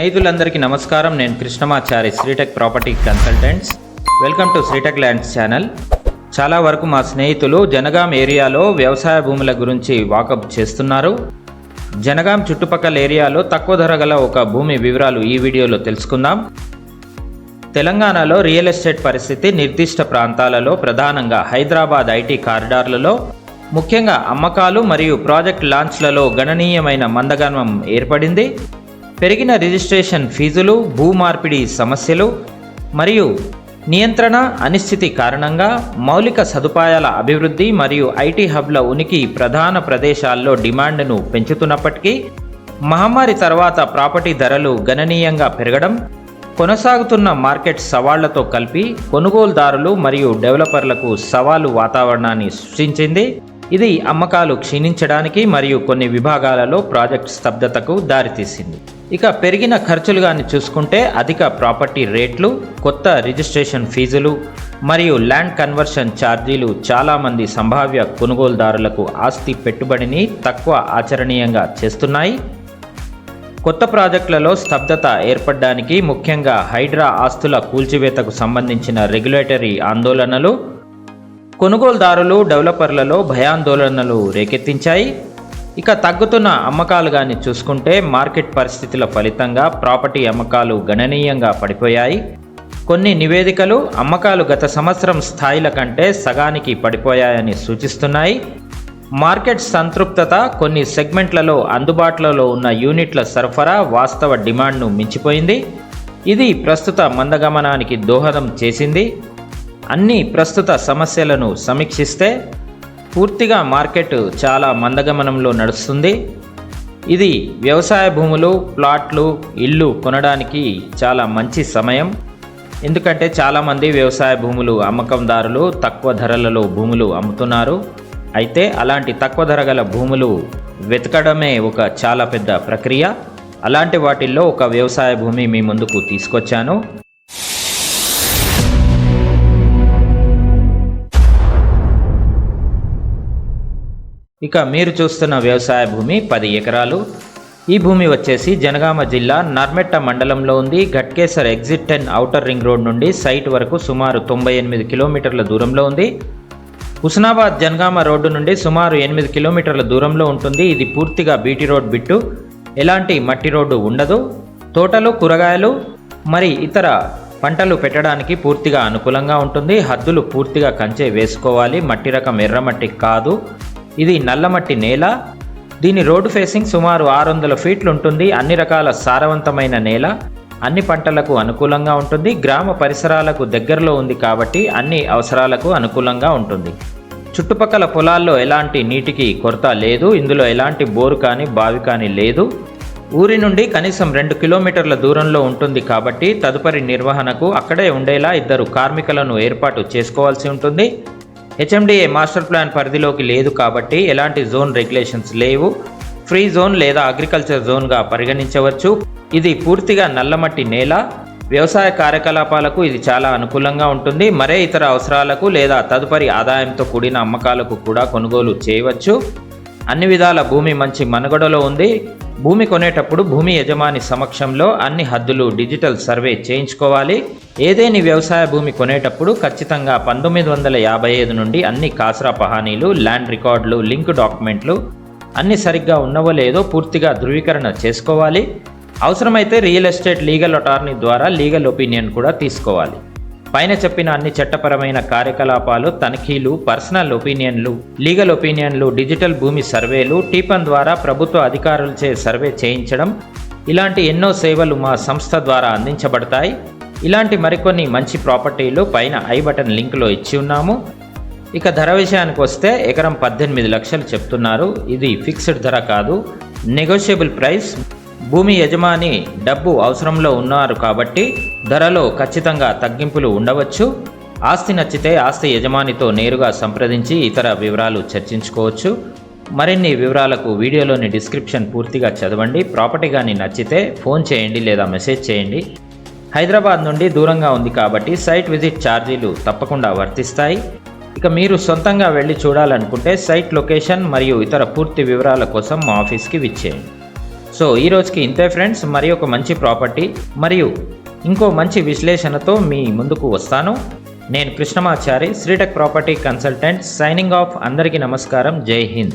స్నేహితులందరికీ నమస్కారం. నేను Krishnamachari Sritech property consultants. Welcome to Sritech lands channel. చాలా వరకు మా స్నేహితులు జనగాం ఏరియాలో వ్యవసాయ భూముల గురించి వాకప్ చేస్తున్నారు. జనగాం చుట్టుపక్కల ఏరియాలో తక్కువ ధర గల ఒక భూమి వివరాలు ఈ వీడియోలో తెలుసుకుందాం. తెలంగాణలో రియల్ ఎస్టేట్ పరిస్థితి నిర్దిష్ట ప్రాంతాలలో ప్రధానంగా హైదరాబాద్ ఐటీ కారిడార్లలో. ముఖ్యంగా అమ్మకాలు మరియు ప్రాజెక్ట్ లాంచ్లలో గణనీయమైన మందగమనం ఏర్పడింది. పెరిగిన రిజిస్ట్రేషన్ ఫీజులు భూమార్పిడి సమస్యలు మరియు నియంత్రణ అనిశ్చితి కారణంగా మౌలిక సదుపాయాల అభివృద్ధి మరియు ఐటీ హబ్ల ఉనికి ప్రధాన ప్రదేశాల్లో డిమాండ్ను పెంచుతున్నప్పటికీ మహమ్మారి తర్వాత ప్రాపర్టీ ధరలు గణనీయంగా పెరగడం కొనసాగుతున్న మార్కెట్ సవాళ్ళతో కలిపి కొనుగోలుదారులు మరియు డెవలపర్లకు సవాలు వాతావరణాన్ని సృష్టించింది. ఇది అమ్మకాలు క్షీణించడానికి మరియు కొన్ని విభాగాలలో ప్రాజెక్ట్ స్తబ్దతకు దారితీసింది. ఇక పెరిగిన ఖర్చులు కానీ చూసుకుంటే అధిక ప్రాపర్టీ రేట్లు కొత్త రిజిస్ట్రేషన్ ఫీజులు మరియు ల్యాండ్ కన్వర్షన్ ఛార్జీలు చాలామంది సంభావ్య కొనుగోలుదారులకు ఆస్తి పెట్టుబడిని తక్కువ ఆచరణీయంగా చేస్తున్నాయి. కొత్త ప్రాజెక్టులలో స్తబ్దత ఏర్పడడానికి ముఖ్యంగా హైడ్రా ఆస్తుల కూల్చివేతకు సంబంధించిన రెగ్యులేటరీ ఆందోళనలు కొనుగోలుదారులు డెవలపర్లలో భయాందోళనలు రేకెత్తించాయి. ఇక తగ్గుతున్న అమ్మకాలు కానీ చూసుకుంటే మార్కెట్ పరిస్థితుల ఫలితంగా ప్రాపర్టీ అమ్మకాలు గణనీయంగా పడిపోయాయి. కొన్ని నివేదికలు అమ్మకాలు గత సంవత్సరం స్థాయిల కంటే సగానికి పడిపోయాయని సూచిస్తున్నాయి. మార్కెట్ సంతృప్తత కొన్ని సెగ్మెంట్లలో అందుబాటులో ఉన్న యూనిట్ల సరఫరా వాస్తవ డిమాండ్ను మించిపోయింది. ఇది ప్రస్తుత మందగమనానికి దోహదం చేసింది. అన్ని ప్రస్తుత సమస్యలను సమీక్షిస్తే పూర్తిగా మార్కెట్ చాలా మందగమనంలో నడుస్తుంది. ఇది వ్యవసాయ భూములు ప్లాట్లు ఇల్లు కొనడానికి చాలా మంచి సమయం. ఎందుకంటే చాలామంది వ్యవసాయ భూములు అమ్మకందారులు తక్కువ ధరలలో భూములు అమ్ముతున్నారు. అయితే అలాంటి తక్కువ ధర గల భూములు వెతకడమే ఒక చాలా పెద్ద ప్రక్రియ. అలాంటి వాటిల్లో ఒక వ్యవసాయ భూమి మీ ముందుకు తీసుకొచ్చాను. ఇక మీరు చూస్తున్న వ్యవసాయ భూమి పది ఎకరాలు. ఈ భూమి వచ్చేసి జనగామ జిల్లా నర్మెట్ట మండలంలో ఉంది. Ghatkesar exit ten outer ring road నుండి సైట్ వరకు సుమారు తొంభై ఎనిమిది కిలోమీటర్ల దూరంలో ఉంది. హుస్నాబాద్ జనగామ రోడ్డు నుండి సుమారు ఎనిమిది కిలోమీటర్ల దూరంలో ఉంటుంది. ఇది పూర్తిగా బీటీ రోడ్ బిట్టు. ఎలాంటి మట్టి రోడ్డు ఉండదు. తోటలు కూరగాయలు మరి ఇతర పంటలు పెట్టడానికి పూర్తిగా అనుకూలంగా ఉంటుంది. హద్దులు పూర్తిగా కంచె వేసుకోవాలి. మట్టి రకం ఎర్రమట్టి కాదు. ఇది నల్లమట్టి నేల. దీని రోడ్డు ఫేసింగ్ సుమారు ఆరు వందల ఫీట్లు ఉంటుంది అన్ని రకాల సారవంతమైన నేల. అన్ని పంటలకు అనుకూలంగా ఉంటుంది. గ్రామ పరిసరాలకు దగ్గరలో ఉంది కాబట్టి అన్ని అవసరాలకు అనుకూలంగా ఉంటుంది. చుట్టుపక్కల పొలాల్లో ఎలాంటి నీటికి కొరత లేదు. ఇందులో ఎలాంటి బోరు కానీ బావి కానీ లేదు. ఊరి నుండి కనీసం రెండు కిలోమీటర్ల దూరంలో ఉంటుంది కాబట్టి తదుపరి నిర్వహణకు అక్కడే ఉండేలా ఇద్దరు కార్మికులను ఏర్పాటు చేసుకోవాల్సి ఉంటుంది. హెచ్ఎండిఏ మాస్టర్ ప్లాన్ పరిధిలోకి లేదు కాబట్టి ఎలాంటి జోన్ రెగ్యులేషన్స్ లేవు. ఫ్రీ జోన్ లేదా అగ్రికల్చర్ జోన్గా పరిగణించవచ్చు. ఇది పూర్తిగా నల్లమట్టి నేల. వ్యవసాయ కార్యకలాపాలకు ఇది చాలా అనుకూలంగా ఉంటుంది. మరే ఇతర అవసరాలకు లేదా తదుపరి ఆదాయంతో కూడిన అమ్మకాలకు కూడా కొనుగోలు చేయవచ్చు. అన్ని విధాల భూమి మంచి మనుగడలో ఉంది. భూమి కొనేటప్పుడు భూమి యజమాని సమక్షంలో అన్ని హద్దులు డిజిటల్ సర్వే చేయించుకోవాలి. ఏదేని వ్యవసాయ భూమి కొనేటప్పుడు ఖచ్చితంగా పంతొమ్మిది వందల యాభై ఐదు నుండి అన్ని కాసరా పహానీలు ల్యాండ్ రికార్డులు లింక్ డాక్యుమెంట్లు అన్ని సరిగ్గా ఉన్నవో లేదో పూర్తిగా ధృవీకరణ చేసుకోవాలి. అవసరమైతే రియల్ ఎస్టేట్ లీగల్ అటార్నీ ద్వారా లీగల్ ఒపీనియన్ కూడా తీసుకోవాలి. పైన చెప్పిన అన్ని చట్టపరమైన కార్యకలాపాలు తనిఖీలు పర్సనల్ ఒపీనియన్లు లీగల్ ఒపీనియన్లు డిజిటల్ భూమి సర్వేలు టీపన్ ద్వారా ప్రభుత్వ అధికారులచే సర్వే చేయించడం ఇలాంటి ఎన్నో సేవలు మా సంస్థ ద్వారా అందించబడతాయి. ఇలాంటి మరికొన్ని మంచి ప్రాపర్టీలు పైన ఐ బటన్ లింక్లో ఇచ్చి ఉన్నాము. ఇక ధర విషయానికి వస్తే ఎకరం పద్దెనిమిది లక్షలు చెప్తున్నారు. ఇది ఫిక్స్డ్ ధర కాదు. నెగోషియబుల్ ప్రైస్ భూమి యజమాని డబ్బు అవసరంలో ఉన్నారు కాబట్టి ధరలో ఖచ్చితంగా తగ్గింపులు ఉండవచ్చు. ఆస్తి నచ్చితే ఆస్తి యజమానితో నేరుగా సంప్రదించి ఇతర వివరాలు చర్చించుకోవచ్చు. మరిన్ని వివరాలకు వీడియోలోని డిస్క్రిప్షన్ పూర్తిగా చదవండి. ప్రాపర్టీ కానీ నచ్చితే ఫోన్ చేయండి లేదా మెసేజ్ చేయండి. హైదరాబాద్ నుండి దూరంగా ఉంది కాబట్టి సైట్ విజిట్ ఛార్జీలు తప్పకుండా వర్తిస్తాయి. ఇక మీరు సొంతంగా వెళ్ళి చూడాలనుకుంటే సైట్ లొకేషన్ మరియు ఇతర పూర్తి వివరాల కోసం మా ఆఫీస్కి విచ్చేయండి. సో ఈ రోజుకి ఇంతే ఫ్రెండ్స్. మరి ఒక మంచి ప్రాపర్టీ మరియు ఇంకో మంచి విశ్లేషణతో మీ ముందుకు వస్తాను. నేను Krishnamachari Sritech property consultant signing off అందరికీ నమస్కారం. జై హింద్.